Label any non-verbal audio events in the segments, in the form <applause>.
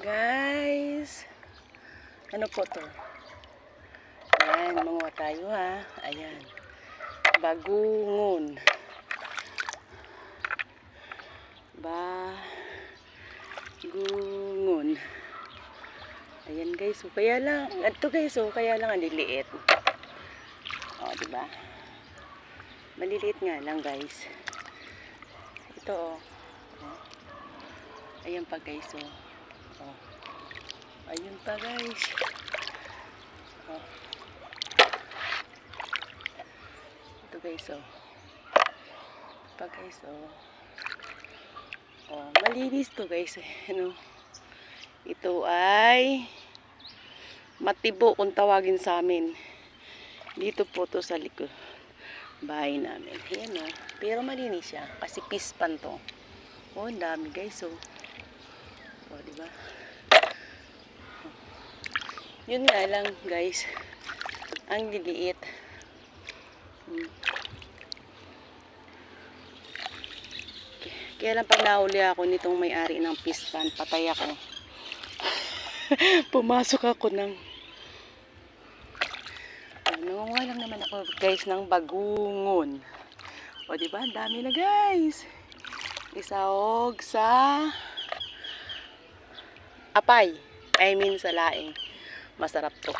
Guys, ano po to? Ayan, manguha tayo ha. Ayan. Bagungon. Bagungon. Ayan guys, so kaya lang, ito guys, so kaya lang ang liliit. O, di ba? Maliliit nga lang guys. Ito oh. oh. Ayan pa guys, oh. Oh. Ayun pa guys. Oh. Ito guys, oh. Pa guys, oh. Oh, malinis to guys, eh. Ano? Ito ay matibo kung tawagin sa amin. Dito po to sa likod bahay namin. Ayan oh. Pero malinis siya kasi pispan to. Oh, dami guys, oh. Oh, di ba? Yun nga lang, guys. Ang liliit. Hmm. Kaya lang pag nahuli ako nitong may-ari ng pispan, patay ako. <laughs> Pumasok ako ng nangunguha lang naman ako guys ng bagungon. O di ba? Dami na guys. Isaog sa apay. I mean sa laing. Masarap to.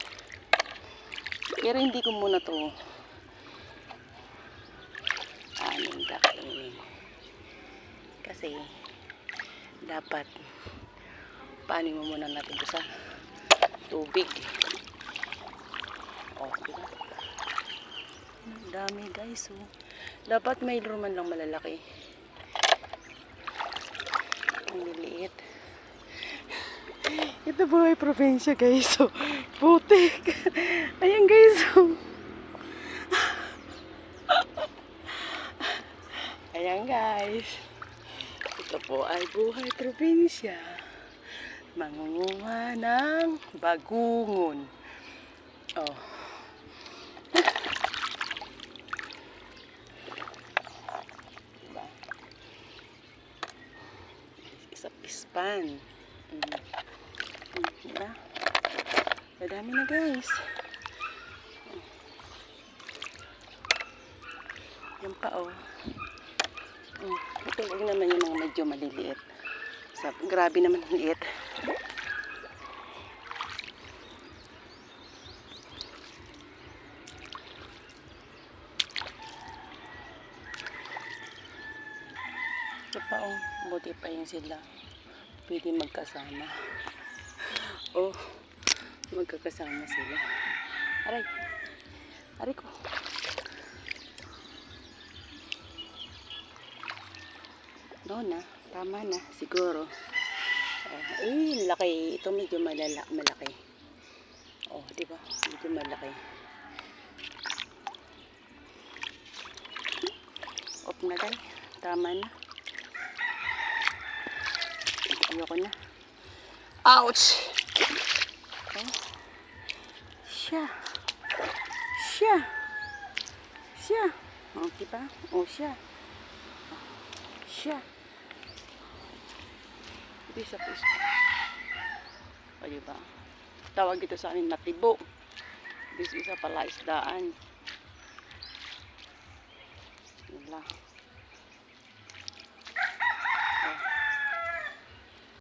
Pero hindi ko muna to aning kakainin. Kasi dapat panin mo muna natin to sa tubig. Oh, di ba? Ang dami guys, oh. Dapat may man lang malalaki. Ang liliit. Ito po ay probinsya guys, oh. Putik. Ayan guys. Ayan guys. Ito po ay buhay probinsya. Mangunguha ng bagungon. Oh. Diba? Isa pispan. Mm. Diba? Madami na guys. Yan pa oh. Mm. Ito huwag naman yung mga medyo maliliit. Sa, grabe naman liit. Ito pa oh, buti pa yun sila. Pwede magkasama. Oh, magkakasama sila. Aray. Aray ko. No na, tama na, siguro. Oh, eh, laki. Ito medyo malala, malaki. Oh, di ba? Medyo malaki. Off na tayo. Tama na. Ayoko na. Ouch! Oh. Siya. Siya. Siya. Oh, diba? Oh, siya. Siya. Ito isa po isa. O, diba? Tawag dito sa amin matibo. This isa pala isdaan. Yun lang.